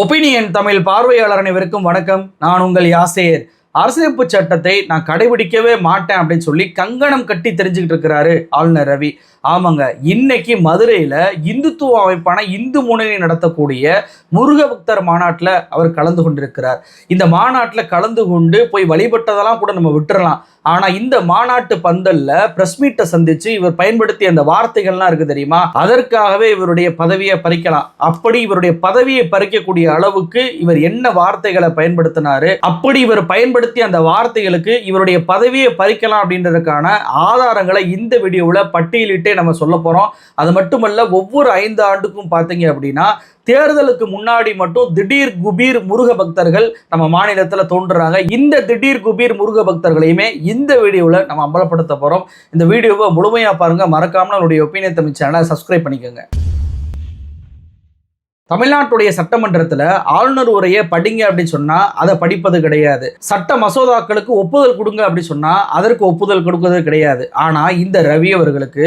Opinion Tamil பார்வையாளர் அனைவருக்கும் வணக்கம். நான் உங்கள் யாசேர். அரசியலமைப்பு சட்டத்தை நான் கடைபிடிக்கவே மாட்டேன் அப்படின்னு சொல்லி கங்கணம் கட்டி தெரிஞ்சுக்கிட்டு இருக்கிறாரு ஆளுநர் ரவி. ஆமாங்க. இன்னைக்கு மதுரையில் இந்துத்துவ அமைப்பான இந்து முன்னணி நடத்தக்கூடிய முருக பக்தர் மாநாட்டில் அவர் கலந்து கொண்டிருக்கிறார். இந்த மாநாட்டில் கலந்து கொண்டு போய் வழிபட்டதெல்லாம் கூட நம்ம விட்டுறலாம். ஆனால் இந்த மாநாட்டு பந்தலில் பிரஸ் மீட்டை சந்தித்து இவர் பயன்படுத்திய அந்த வார்த்தைகள்லாம் இருக்குது தெரியுமா? அதற்காகவே இவருடைய பதவியை பறிக்கலாம். அப்படி இவருடைய பதவியை பறிக்கக்கூடிய அளவுக்கு இவர் என்ன வார்த்தைகளை பயன்படுத்தினாரு? அப்படி இவர் பயன்படுத்திய அந்த வார்த்தைகளுக்கு இவருடைய பதவியை பறிக்கலாம் அப்படின்றதுக்கான ஆதாரங்களை இந்த வீடியோவில் பட்டியலிட்டே நம்ம சொல்ல போகிறோம் அது மட்டுமல்ல ஒவ்வொரு ஐந்து ஆண்டுக்கும் பார்த்தீங்க அப்படின்னா தேர்தலுக்கு முன்னாடி மட்டும் திடீர் குபீர் முருக பக்தர்கள் நம்ம மாநிலத்தில் தோன்றுறாங்க. இந்த திடீர் குபீர் முருக பக்தர்களையுமே இந்த வீடியோவில் நம்ம அம்பலப்படுத்த போகிறோம் இந்த வீடியோவை முழுமையாக பாருங்க. மறக்காம நம்மளுடைய ஒப்பீனியன் தமிழ் சேனலை சப்ஸ்கிரைப் பண்ணிக்கோங்க. தமிழ்நாட்டுடைய சட்டமன்றத்தில் ஆளுநர் உரையை படிங்க அப்படின்னு சொன்னா அதை படிப்பது கிடையாது. சட்ட மசோதாக்களுக்கு ஒப்புதல் கொடுங்க அப்படின்னு சொன்னா அதற்கு ஒப்புதல் கொடுக்கிறது கிடையாது. ஆனா இந்த ரவி அவர்களுக்கு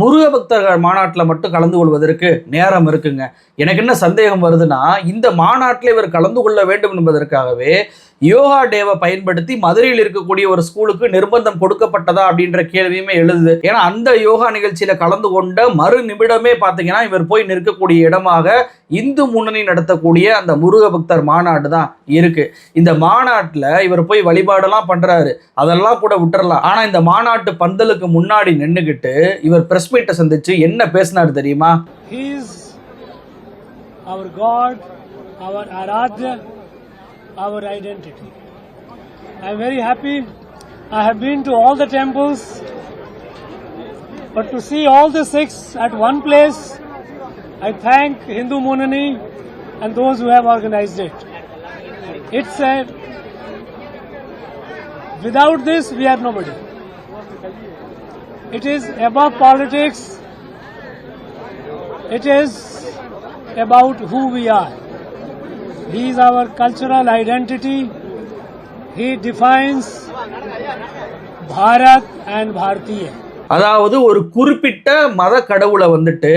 முருக பக்தர்கள் மாநாட்டில் மட்டும் கலந்து கொள்வதற்கு நேரம் இருக்குங்க. எனக்கு என்ன சந்தேகம் வருதுன்னா இந்த மாநாட்டில் இவர் கலந்து கொள்ள வேண்டும் என்பதற்காகவே யோகா டேவை பயன்படுத்தி மதுரையில் இருக்கக்கூடிய ஒரு ஸ்கூலுக்கு நிர்பந்தம் கொடுக்கப்பட்டதா அப்படின்ற கேள்வியுமே எழுதுது. ஏன்னா அந்த யோகா நிகழ்ச்சியில கலந்து கொண்ட மறு நிமிடமே பார்த்தீங்கன்னா இவர் போய் நிற்கக்கூடிய இடமாக இந்து முன்னணி நடத்தக்கூடிய அந்த முருக பக்தர் மாநாடு தான் இருக்கு. இந்த மாநாட்டில் இவர் போய் வழிபாடெல்லாம் பண்றாரு. அதெல்லாம் கூட விட்டுறலாம். ஆனா இந்த மாநாட்டு பந்தலுக்கு முன்னாடி நின்றுக்கிட்டு இவர் பிரஸ் மீட்டை சந்திச்சு என்ன பேசினார் தெரியுமா He is our God, our Aradhya, our identity. I am very happy. I have been to all the temples, but to see all the six at one place, I thank Hindu Munani and those who have organized it. It's a without this we are nobody. it is above politics. It is about who we are. He is our cultural identity. He defines Bharat and Bharatiya. அதாவது ஒரு குறிப்பிட்ட மத கடவுளை வந்துட்டு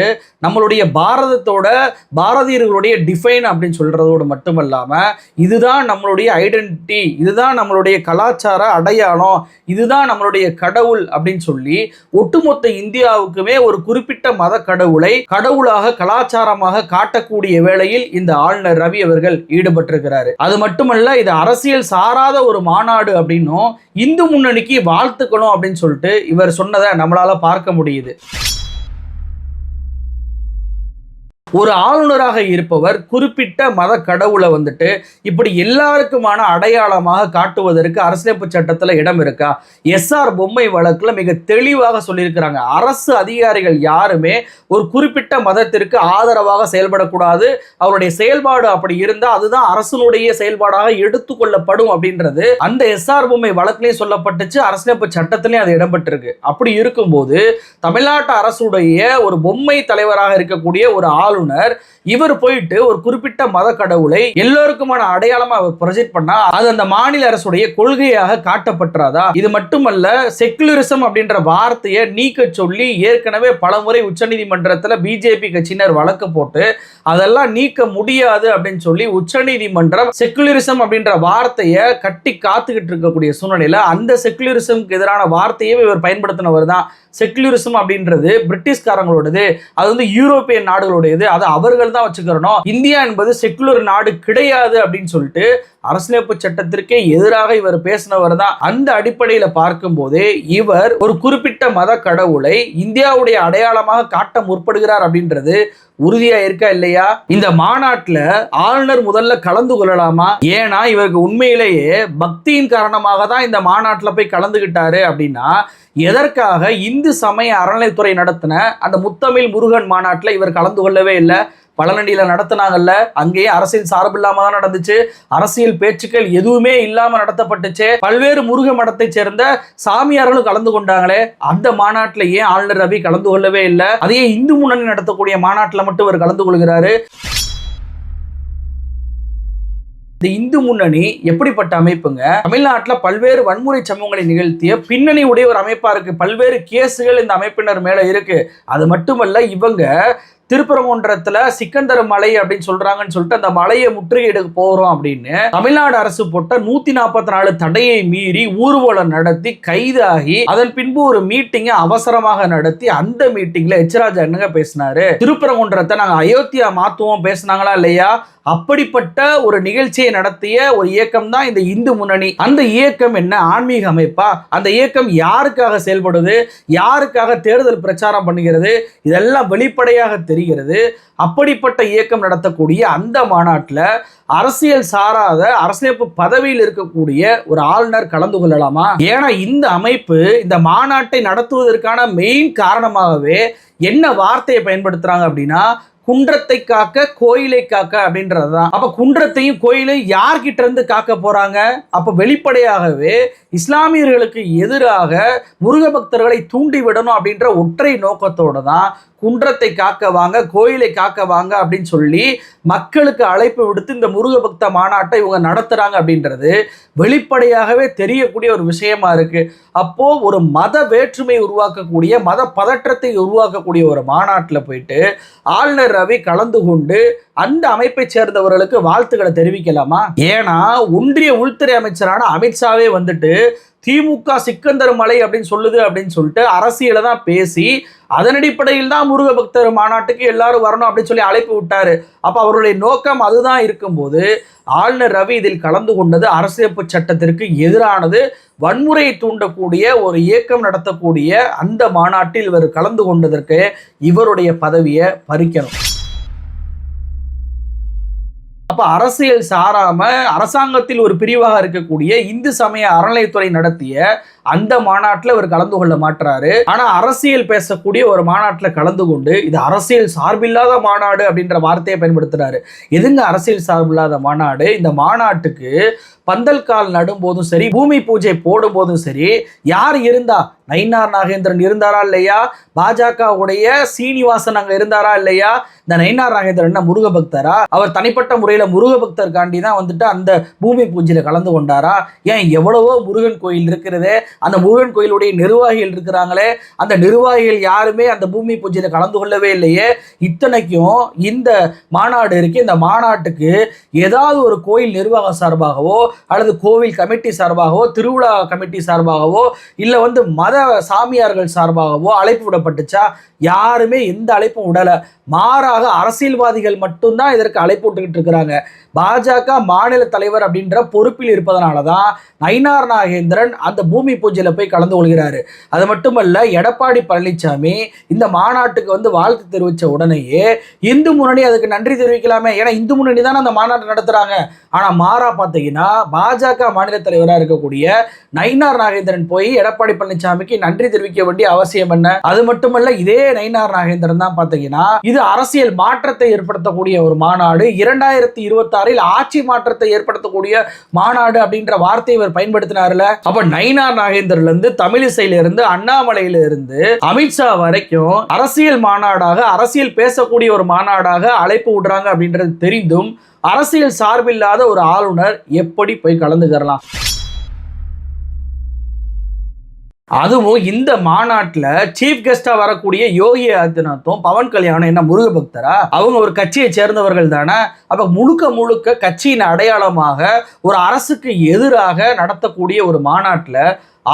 நம்மளுடைய பாரதத்தோட பாரதியர்களுடைய define அப்படின்னு சொல்றதோடு மட்டுமல்லாம இதுதான் நம்மளுடைய ஐடென்டிட்டி இதுதான் நம்மளுடைய கலாச்சார அடையாளம் இதுதான் நம்மளுடைய கடவுள் அப்படின்னு சொல்லி ஒட்டுமொத்த இந்தியாவுக்குமே ஒரு குறிப்பிட்ட மத கடவுளை கடவுளாக கலாச்சாரமாக காட்டக்கூடிய வேளையில் இந்த ஆளுநர் ரவி அவர்கள் ஈடுபட்டிருக்கிறாரு. அது மட்டுமல்ல இது அரசியல் சாராத ஒரு மாநாடு அப்படின்னும் இந்து முன்னணிக்கு வாழ்த்துக்கணும் அப்படின்னு சொல்லிட்டு இவர் சொன்னதை நம்மளால் பார்க்க முடியுது. ஒரு ஆளுநராக இருப்பவர் குறிப்பிட்ட மத கடவுளை வந்துட்டு இப்படி எல்லாருக்குமான அடையாளமாக காட்டுவதற்கு அரசியலமைப்பு சட்டத்தில் இடம் இருக்கா? எஸ்ஆர் பொம்மை வழக்கில் மிக தெளிவாக சொல்லியிருக்கிறாங்க. அரசு அதிகாரிகள் யாருமே ஒரு குறிப்பிட்ட மதத்திற்கு ஆதரவாக செயல்படக்கூடாது. அவருடைய செயல்பாடு அப்படி இருந்தால் அதுதான் அரசனுடைய செயல்பாடாக எடுத்துக்கொள்ளப்படும் அப்படின்றது. அந்த எஸ்ஆர் பொம்மை வழக்கிலையும் சொல்லப்பட்டுச்சு அரசியலமைப்பு சட்டத்திலையும் அது இடம்பெற்றிருக்கு. அப்படி இருக்கும்போது தமிழ்நாட்டு அரசுடைய ஒரு பொம்மை தலைவராக இருக்கக்கூடிய ஒரு ஆளுநர் இவர் போயிட்டு ஒரு குறிப்பிட்ட மத கடவுளை எல்லோருக்குமான அடையாளமா அவர் ப்ரொஜெக்ட் பண்ணா அது அந்த மாநில அரசுடைய கொள்கையாக காட்டப்பட்டுறாதா? இது மட்டுமல்ல செக்குலரிசம் அப்படின்ற வார்த்தையை நீக்க சொல்லி ஏற்கனவே பலமுறை உச்சநீதிமன்றத்தில் பிஜேபி கட்சியினர் வழக்கு போட்டு அதெல்லாம் நீக்க முடியாது அப்படின்னு சொல்லி உச்சநீதிமன்றம் செக்குலரிசம் அப்படின்ற வார்த்தையை கட்டி காத்துக்கிட்டு இருக்கக்கூடிய சூழ்நிலையில் அந்த செக்குலரிசம்க்கு எதிரான வார்த்தையே இவர் பயன்படுத்தினவர் தான் செக்குலரிசம் அப்படின்றது பிரிட்டிஷ்காரங்களோடது அது வந்து யூரோப்பியன் நாடுகளுடையது அதை அவர்கள் தான் வச்சுக்கிறணும் இந்தியா என்பது செக்குலர் நாடு கிடையாது அப்படின்னு சொல்லிட்டு அரசியலமைப்பு சட்டத்திற்கே எதிராக இவர் பேசினவர் தான் அந்த அடிப்படையில் பார்க்கும்போது இவர் ஒரு குறிப்பிட்ட மத கடவுளை இந்தியாவுடைய அடையாளமாக காட்ட முற்படுகிறார் அப்படின்றது உறுதியா இருக்கா இல்லையா? இந்த மாநாட்டுல ஆளுநர் முதல்ல கலந்து கொள்ளலாமா? ஏன்னா இவருக்கு உண்மையிலேயே பக்தியின் காரணமாக தான் இந்த மாநாட்டுல போய் கலந்துகிட்டாரு அப்படின்னா எதற்காக இந்து சமய அறநிலைத்துறை நடத்தின அந்த முத்தமிழ் முருகன் மாநாட்டில் இவர் கலந்து கொள்ளவே இல்லை? பழனடியில் நடத்தினாங்கல்ல அங்கேயே அரசியல் சார்பு இல்லாம தான் நடந்துச்சு. அரசியல் பேச்சுக்கள் எதுவுமே இல்லாம நடத்தப்பட்டுச்சு. பல்வேறு முருக மடத்தை சேர்ந்த சாமியார்களும் கலந்து கொண்டாங்களே. அந்த மாநாட்டில் ஏன் ஆளுநர் ரவி கலந்து கொள்ளவே இல்லை? அதையே இந்து முன்னணி நடத்தக்கூடிய மாநாட்டில் மட்டும் இவர் கலந்து கொள்கிறாரு. இந்த இந்து முன்னணி எப்படிப்பட்ட அமைப்புங்க? தமிழ்நாட்டில் பல்வேறு வன்முறை சம்பவங்களை நிகழ்த்திய பின்னணி உடைய ஒரு அமைப்பா இருக்கு. பல்வேறு கேஸுகள் இந்த அமைப்பினர் மேல இருக்கு. அது மட்டுமல்ல இவங்க திருப்பரங்குன்றத்துல சிக்கந்தர் மலை அப்படின்னு சொல்றாங்கன்னு சொல்லிட்டு அந்த மலையை முற்றுகையிட போறோம் அப்படின்னு தமிழ்நாடு அரசு போட்ட நூத்தி நாற்பத்தி நாலு தடையை மீறி ஊர்வலம் நடத்தி கைதாகி அதன் பின்பு ஒரு மீட்டிங்கை அவசரமாக நடத்தி அந்த மீட்டிங்ல எச்ராஜா என்னங்க பேசினாரு? திருப்பரங்குன்றத்தை நாங்க அயோத்தியா மாத்துவோம் பேசினாங்களா இல்லையா? அப்படிப்பட்ட ஒரு நிகழ்ச்சியை நடத்திய ஒரு இயக்கம் தான் இந்த இந்து முன்னணி. அந்த இயக்கம் என்ன? ஆன்மீக அமைப்பா? அந்த இயக்கம் யாருக்காக செயல்படுது? யாருக்காக தேர்தல் பிரச்சாரம் பண்ணுகிறது? இதெல்லாம் வெளிப்படையாக தெரிகிறது. அப்படிப்பட்ட இயக்கம் நடத்தக்கூடிய அந்த மாநாட்டில் அரசியல் சாராத அரசியலமைப்பு பதவியில் இருக்கக்கூடிய ஒரு ஆளுநர் கலந்து கொள்ளலாமா? ஏன்னா இந்த அமைப்பு இந்த மாநாட்டை நடத்துவதற்கான மெயின் காரணமாகவே என்ன வார்த்தையை பயன்படுத்துறாங்க அப்படின்னா குன்றத்தை காக்க கோயிலை காக்க அப்படின்றது தான் அப்போ குன்றத்தையும் கோயிலையும் யார்கிட்ட இருந்து காக்க போகிறாங்க அப்போ வெளிப்படையாகவே இஸ்லாமியர்களுக்கு எதிராக முருக பக்தர்களை தூண்டி விடணும் அப்படின்ற ஒற்றை நோக்கத்தோடு தான் குன்றத்தை காக்க வாங்க கோயிலை காக்க வாங்க அப்படின்னு சொல்லி மக்களுக்கு அழைப்பு விடுத்து இந்த முருக பக்த மாநாட்டை இவங்க நடத்துகிறாங்க அப்படின்றது வெளிப்படையாகவே தெரியக்கூடிய ஒரு விஷயமா இருக்கு. அப்போது ஒரு மத வேற்றுமை உருவாக்கக்கூடிய மத பதற்றத்தை உருவாக்கக்கூடிய ஒரு மாநாட்டில் போயிட்டு ஆளுநர் ரவி கலந்து கொண்டு அந்த அமைப்பை சேர்ந்தவர்களுக்கு வாழ்த்துக்களை தெரிவிக்கலாமா? ஏன்னா ஒன்றிய உள்துறை அமைச்சரான அமித்ஷாவே வந்துட்டு திமுக சிக்கந்தர் மலை அப்படின்னு சொல்லுது அப்படின்னு சொல்லிட்டு அரசியலை தான் பேசி அதன் அடிப்படையில் தான் முருக பக்தர் மாநாட்டுக்கு எல்லாரும் வரணும் அப்படின்னு சொல்லி அழைப்பு விட்டாரு. அப்போ அவருடைய நோக்கம் அதுதான் இருக்கும்போது ஆளுநர் ரவி இதில் கலந்து கொண்டது அரசியலமைப்பு சட்டத்திற்கு எதிரானது. வன்முறையை தூண்டக்கூடிய ஒரு இயக்கம் நடத்தக்கூடிய அந்த மாநாட்டில் இவர் கலந்து கொண்டதற்கு இவருடைய பதவியை பறிக்கணும். அப்ப அரசியல் சாராம அரசாங்கத்தில் ஒரு பிரிவாக இருக்கக்கூடிய இந்து சமய அறநிலைத்துறை நடத்திய அந்த மாநாட்டில் இவர் கலந்து கொள்ள மாட்டாரு ஆனா அரசியல் பேசக்கூடிய ஒரு மாநாட்டில் கலந்து கொண்டு இது அரசியல் சார்பில்லாத மாநாடு அப்படின்ற வார்த்தையை பயன்படுத்துறாரு. எதுங்க அரசியல் சார்பில்லாத மாநாடு? இந்த மாநாட்டுக்கு பந்தல் கால் நடும்போதும் சரி பூமி பூஜை போடும்போதும் சரி யார் இருந்தா? நயினார் நாகேந்திரன் இருந்தாரா இல்லையா? பாஜகவுடைய சீனிவாசன் அங்க இருந்தாரா இல்லையா? இந்த நயினார் நாகேந்திரன் முருக பக்தரா? அவர் தனிப்பட்ட முறையில முருக பக்தர் காண்டி தான் வந்துட்டு அந்த பூமி பூஜையில கலந்து கொண்டாரா? ஏன் எவ்வளவோ முருகன் கோயில் இருக்கிறதே அந்த முருகன் கோயிலுடைய நிர்வாகிகள் இருக்கிறாங்களே அந்த நிர்வாகிகள் யாருமே அந்த பூமி பூஜையில கலந்து கொள்ளவே இல்லையே? இத்தனைக்கும் இந்த மாநாடு இருக்கு. இந்த மாநாட்டுக்கு ஏதாவது ஒரு கோயில் நிர்வாகம் சார்பாகவோ அல்லது கோவில் கமிட்டி சார்பாகவோ திருவிழா கமிட்டி சார்பாகவோ இல்லை வந்து மத சாமியார்கள் சார்பாகவோ அழைப்பு விடப்பட்டுச்சா? யாருமே எந்த அழைப்பும் விடலை. மாறாக அரசியல்வாதிகள் மட்டும்தான் இதற்கு அழைப்பு விட்டுக்கிட்டு இருக்கிறாங்க. பாஜக மாநில தலைவர் அப்படின்ற பொறுப்பில் இருப்பதனால தான் நயினார் நாகேந்திரன் அந்த பூமி பூஜையில் போய் கலந்து கொள்கிறாரு. அது மட்டுமல்ல எடப்பாடி பழனிசாமி இந்த மாநாட்டுக்கு வந்து வாழ்த்து தெரிவித்த உடனேயே இந்து முன்னணி அதுக்கு நன்றி தெரிவிக்கலாமே. ஏன்னா இந்து முன்னணி தானே அந்த மாநாட்டை நடத்துறாங்க. ஆனா மாறா பார்த்தீங்கன்னா பாஜக மாநில தலைவராக இருக்கக்கூடிய நயினார் நாகேந்திரன் போய் எடப்பாடி பழனிசாமிக்கு நன்றி தெரிவிக்க வேண்டிய அவசியம் என்ன? அது மட்டுமல்ல இதே நயினார் நாகேந்திரன் தான் பார்த்தீங்கன்னா இது அரசியல் மாற்றத்தை ஏற்படுத்தக்கூடிய ஒரு மாநாடு. இரண்டாயிரத்தி இருபத்தாறில் ஆட்சி மாற்றத்தை ஏற்படுத்தக்கூடிய மாநாடு அப்படின்ற வார்த்தையை இவர் பயன்படுத்தினார்ல. அப்ப நைனா நாகேந்தர்ல இருந்து தமிழிசையில இருந்து அண்ணாமலையில இருந்து அமித்ஷா வரைக்கும் அரசியல் மாநாடாக அரசியல் பேசக்கூடிய ஒரு மாநாடாக அழைப்பு விடுறாங்க அப்படின்றது தெரிந்தும் அரசியல் சார்பில்லாத ஒரு ஆளுநர் எப்படி போய் கலந்துக்கிறலாம்? அதுவும் இந்த மாநாட்டில் சீஃப் கெஸ்டா வரக்கூடிய யோகி ஆதித்யநாத்தும் பவன் கல்யாணம் என்ன முருக பக்தரா? அவங்க ஒரு கட்சியை சேர்ந்தவர்கள் தானே? அப்ப முழுக்க முழுக்க கட்சியின் அடையாளமாக ஒரு அரசுக்கு எதிராக நடத்தக்கூடிய ஒரு மாநாட்டில்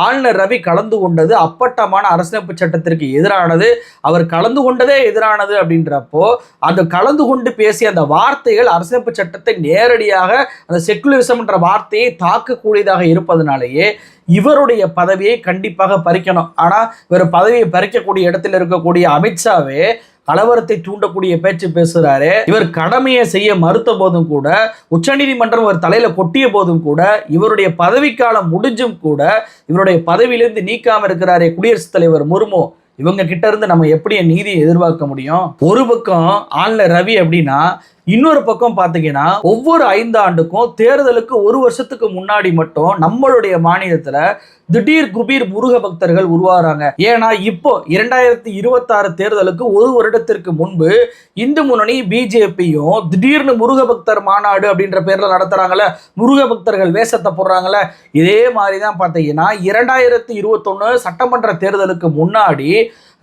ஆளுநர் ரவி கலந்து கொண்டது அப்பட்டமான அரசியலமைப்பு சட்டத்திற்கு எதிரானது. அவர் கலந்து கொண்டதே எதிரானது அப்படின்றப்போ அந்த கலந்து கொண்டு பேசிய அந்த வார்த்தைகள் அரசியலமைப்பு சட்டத்தை நேரடியாக அந்த செக்குலரிசம்ன்ற வார்த்தையை தாக்கக்கூடியதாக இருப்பதனாலேயே இவருடைய பதவியை கண்டிப்பாக பறிக்கணும். ஆனால் இவர் பதவியை பறிக்கக்கூடிய இடத்துல இருக்கக்கூடிய அமித்ஷாவே கலவரத்தை தூண்டக்கூடிய பேச்சு பேசுகிறாரு இவர் கடமையை செய்ய மறுத்த போதும் கூட உச்சநீதிமன்றம் ஒரு தலையில கொட்டிய போதும் கூட இவருடைய பதவிக்காலம் முடிஞ்சும் கூட இவருடைய பதவியிலிருந்து நீக்காம இருக்கிறாரே குடியரசுத் தலைவர் முர்மு இவங்க கிட்ட இருந்து நம்ம எப்படி நீதியை எதிர்பார்க்க முடியும்? ஒரு பக்கம் ஆளுநர் ரவி அப்படின்னா இன்னொரு பக்கம் பார்த்தீங்கன்னா ஒவ்வொரு ஐந்து ஆண்டுக்கும் தேர்தலுக்கு ஒரு வருஷத்துக்கு முன்னாடி மட்டும் நம்மளுடைய மாநிலத்துல திடீர் குபீர் முருக பக்தர்கள் உருவாகிறாங்க ஏன்னா இப்போ இரண்டாயிரத்தி இருபத்தாறு தேர்தலுக்கு ஒரு வருடத்திற்கு முன்பு இந்து முன்னணி பிஜேபியும் திடீர்னு முருக பக்தர் மாநாடு அப்படின்ற பேரில் நடத்துகிறாங்கள முருக பக்தர்கள் வேஷத்தை போடுறாங்கல்ல இதே மாதிரி தான் பார்த்தீங்கன்னா இரண்டாயிரத்தி இருபத்தொன்னு சட்டமன்ற தேர்தலுக்கு முன்னாடி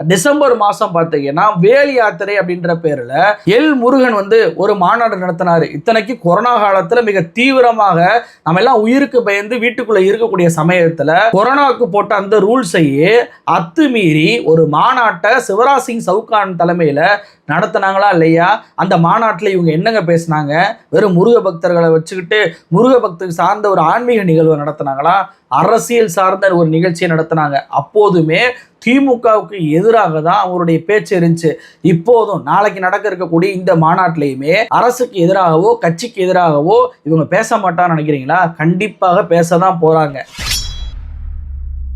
டிசம்பர் மாதம் பார்த்தீங்கன்னா வேல் யாத்திரை அப்படின்ற பேர்ல எல் முருகன் வந்து ஒரு மாநாடு நடத்தினாரு. இத்தனைக்கு கொரோனா காலத்தில் மிக தீவிரமாக நம்ம எல்லாம் உயிருக்கு பயந்து வீட்டுக்குள்ளே இருக்கக்கூடிய சமயத்தில் கொரோனாவுக்கு போட்ட அந்த ரூல்ஸையே அத்துமீறி ஒரு மாநாட்டை சிவராஜ் சிங் சவுகான் தலைமையில் நடத்தினாங்களா இல்லையா? அந்த மாநாட்டில் இவங்க என்னங்க பேசினாங்க? வெறும் முருக பக்தர்களை வச்சுக்கிட்டு முருக பக்தருக்கு சார்ந்த ஒரு ஆன்மீக நிகழ்வு நடத்தினாங்களா? அரசியல் சார்ந்த ஒரு நிகழ்ச்சியை நடத்தினாங்க. அப்போதுமே திமுகவுக்கு எதிராக தான் அவருடைய பேச்சு இருந்துச்சு. இப்போதும் நாளைக்கு நடக்க இருக்கக்கூடிய இந்த மாநாட்டிலையுமே அரசுக்கு எதிராகவோ கட்சிக்கு எதிராகவோ இவங்க பேச மாட்டான்னு நினைக்கிறீங்களா? கண்டிப்பாக பேச தான் போறாங்க.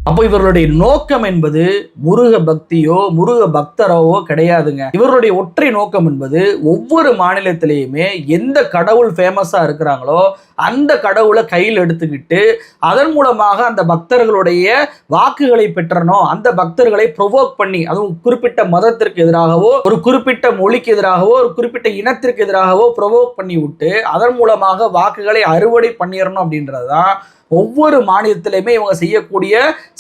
அப்போ இவர்களுடைய நோக்கம் என்பது முருக பக்தியோ முருக பக்தரவோ கிடையாதுங்க. இவர்களுடைய ஒற்றை நோக்கம் என்பது ஒவ்வொரு மாநிலத்திலேயுமே எந்த கடவுள் ஃபேமஸாக இருக்கிறாங்களோ அந்த கடவுளை கையில் எடுத்துக்கிட்டு அதன் மூலமாக அந்த பக்தர்களுடைய வாக்குகளை பெற்றணும் அந்த பக்தர்களை ப்ரொவோக் பண்ணி அதுவும் குறிப்பிட்ட மதத்திற்கு எதிராகவோ ஒரு குறிப்பிட்ட மொழிக்கு எதிராகவோ ஒரு குறிப்பிட்ட இனத்திற்கு எதிராகவோ ப்ரொவோக் பண்ணி விட்டு அதன் மூலமாக வாக்குகளை அறுவடை பண்ணிடணும் அப்படின்றதுதான் ஒவ்வொரு மாநிலத்திலையுமே இவங்க செய்யக்கூடிய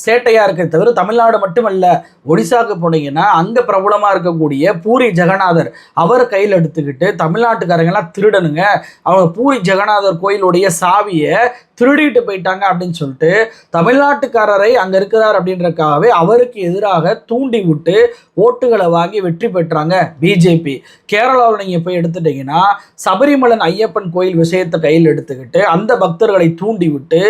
சேட்டையாக இருக்க தவிர தமிழ்நாடு மட்டுமல்ல ஒடிசாக்கு போனீங்கன்னா அங்கே பிரபலமாக இருக்கக்கூடிய பூரி ஜெகநாதர் அவரை கையில் எடுத்துக்கிட்டு தமிழ்நாட்டுக்காரங்கெல்லாம் திருடனுங்க. அவங்க பூரி ஜெகநாதர் கோயிலுடைய சாவியை திருடிட்டு போயிட்டாங்க அப்படின்னு சொல்லிட்டு தமிழ்நாட்டுக்காரரை அங்க இருக்கிறார் அப்படின்றக்காகவே அவருக்கு எதிராக தூண்டி விட்டு ஓட்டுகளை வாங்கி வெற்றி பெற்றாங்க பிஜேபி கேரளாவில் நீங்க போய் எடுத்துட்டீங்கன்னா சபரிமலன் ஐயப்பன் கோயில் விஷயத்தை கையில் எடுத்துக்கிட்டு அந்த பக்தர்களை தூண்டி விட்டு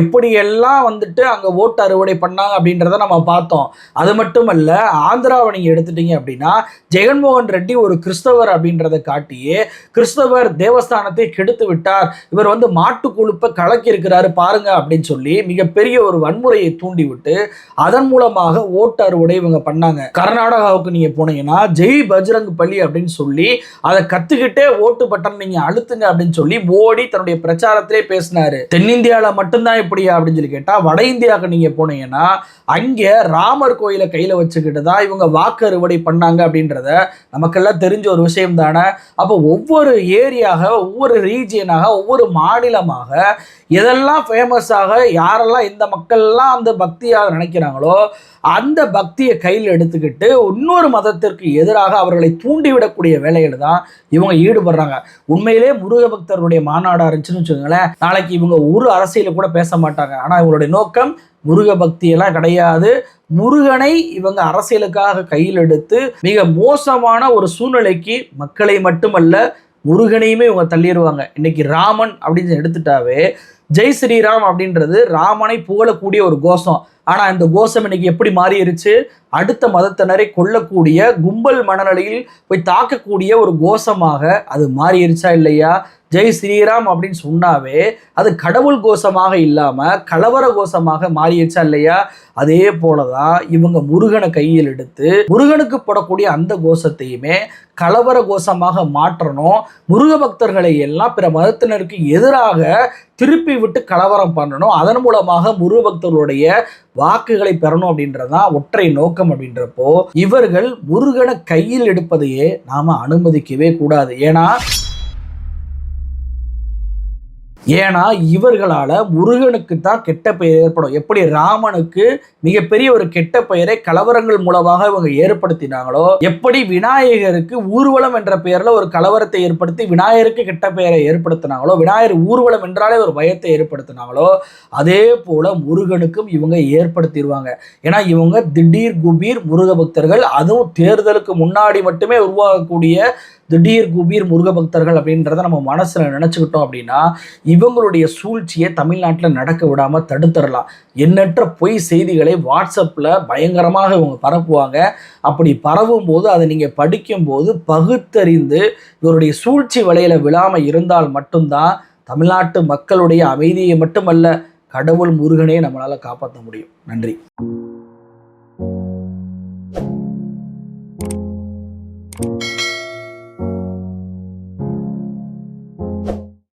எப்படியெல்லாம் வந்துட்டு அங்கே ஓட்டு அறுவடை பண்ணாங்க அப்படின்றத நம்ம பார்த்தோம். அது மட்டுமல்ல ஆந்திராவை நீங்கள் எடுத்துட்டீங்க அப்படின்னா ஜெகன்மோகன் ரெட்டி ஒரு கிறிஸ்தவர் அப்படின்றத காட்டியே கிறிஸ்தவர் தேவஸ்தானத்தை கெடுத்து விட்டார். இவர் வந்து மாட்டு கொழுப்பை கலக்கி இருக்கிறாரு பாருங்க அப்படின்னு சொல்லி மிகப்பெரிய ஒரு வன்முறையை தூண்டிவிட்டு அதன் மூலமாக ஓட்டு அறுவடை இவங்க பண்ணாங்க. கர்நாடகாவுக்கு நீங்க போனீங்கன்னா ஜெய் பஜ்ரங் பள்ளி அப்படின்னு சொல்லி அதை கத்துக்கிட்டே ஓட்டு பட்டன் நீங்க அழுத்துங்க அப்படின்னு சொல்லி மோடி தன்னுடைய பிரச்சாரத்திலே பேசினாரு. தென்னிந்தியாவில் மட்டும்தான் இப்படியா அப்படின்னு சொல்லி கேட்டா வட இந்தியாவுக்கு நீங்க போனீங்கன்னா அங்கே ராமர் கோயிலை கையில வச்சுக்கிட்டு தான் இவங்க வாக்கு அறுவடை பண்ணாங்க அப்படின்றத நமக்கெல்லாம் தெரிஞ்ச ஒரு விஷயம் தானே. அப்போ ஒவ்வொரு ஏரியாக ஒவ்வொரு ரீஜியனாக ஒவ்வொரு மாநிலமாக எதெல்லாம் ஃபேமஸாக யாரெல்லாம் இந்த மக்கள்லாம் அந்த பக்தியாக நினைக்கிறாங்களோ அந்த பக்தியை கையில் எடுத்துக்கிட்டு இன்னொரு மதத்திற்கு எதிராக அவர்களை தூண்டிவிடக்கூடிய வேலைகள் தான் இவங்க ஈடுபடுறாங்க. உண்மையிலே முருக பக்தருடைய மாநாடாக இருந்துச்சுன்னு வச்சுக்கோங்களேன் நாளைக்கு இவங்க ஒரு அரசியல கூட பேச மாட்டாங்க. ஆனால் இவங்களுடைய நோக்கம் முருக பக்தியெல்லாம் கிடையாது. முருகனை இவங்க அரசியலுக்காக கையில் எடுத்து மிக மோசமான ஒரு சூழ்நிலைக்கு மக்களை மட்டுமல்ல முருகனையுமே இவங்க தள்ளிடுவாங்க இன்னைக்கு ராமன் அப்படின்னு எடுத்துட்டாவே ஜெய் ஸ்ரீராம் அப்படின்றது ராமனை புகழக்கூடிய ஒரு கோஷம். ஆனால் இந்த கோஷம் இன்னைக்கு எப்படி மாறிடுச்சு அடுத்த மதத்தினரை கொல்லக்கூடிய கும்பல் மனநிலையில் போய் தாக்கக்கூடிய ஒரு கோஷமாக அது மாறிடுச்சா இல்லையா? ஜெய் ஸ்ரீராம் அப்படின்னு சொன்னாவே அது கடவுள் கோஷமாக இல்லாமல் கலவர கோஷமாக மாறிடுச்சா இல்லையா? அதே போலதான் இவங்க முருகனை கையில் எடுத்து முருகனுக்கு போடக்கூடிய அந்த கோஷத்தையுமே கலவர கோஷமாக மாற்றணும். முருக பக்தர்களை எல்லாம் பிற மதத்தினருக்கு எதிராக திருப்பி விட்டு கலவரம் பண்ணணும். அதன் மூலமாக முருக பக்தர்களுடைய வாக்குகளை பெறணும் அப்படின்றதான் ஒற்றை நோக்கம் அப்படின்றப்போ இவர்கள் முருகனை கையில் எடுப்பதையே நாம அனுமதிக்கவே கூடாது. ஏன்னா ஏன்னா இவர்களால் முருகனுக்கு தான் கெட்ட பெயர் ஏற்படும். எப்படி ராமனுக்கு மிகப்பெரிய ஒரு கெட்ட பெயரை கலவரங்கள் மூலமாக இவங்க ஏற்படுத்தினாங்களோ எப்படி விநாயகருக்கு ஊர்வலம் என்ற பெயரில் ஒரு கலவரத்தை ஏற்படுத்தி விநாயகருக்கு கெட்ட பெயரை ஏற்படுத்தினாங்களோ விநாயகர் ஊர்வலம் என்றாலே ஒரு பயத்தை ஏற்படுத்தினாங்களோ அதே போல முருகனுக்கும் இவங்க ஏற்படுத்திடுவாங்க. ஏன்னா இவங்க திடீர் குபீர் முருக பக்தர்கள் அதுவும் தேர்தலுக்கு முன்னாடி மட்டுமே உருவாகக்கூடிய திடீர் குபீர் முருக பக்தர்கள் அப்படின்றத நம்ம மனசில் நினச்சிக்கிட்டோம் அப்படின்னா இவங்களுடைய சூழ்ச்சியை தமிழ்நாட்டில் நடக்க விடாமல் தடுத்துடலாம். எண்ணற்ற பொய் செய்திகளை வாட்ஸ்அப்பில் பயங்கரமாக இவங்க பரப்புவாங்க. அப்படி பரவும் போது அதை நீங்கள் படிக்கும்போது பகுத்தறிந்து இவருடைய சூழ்ச்சி வலையில் விழாமல் இருந்தால் மட்டும்தான் தமிழ்நாட்டு மக்களுடைய அமைதியை மட்டுமல்ல கடவுள் முருகனே நம்மளால் காப்பாற்ற முடியும். நன்றி.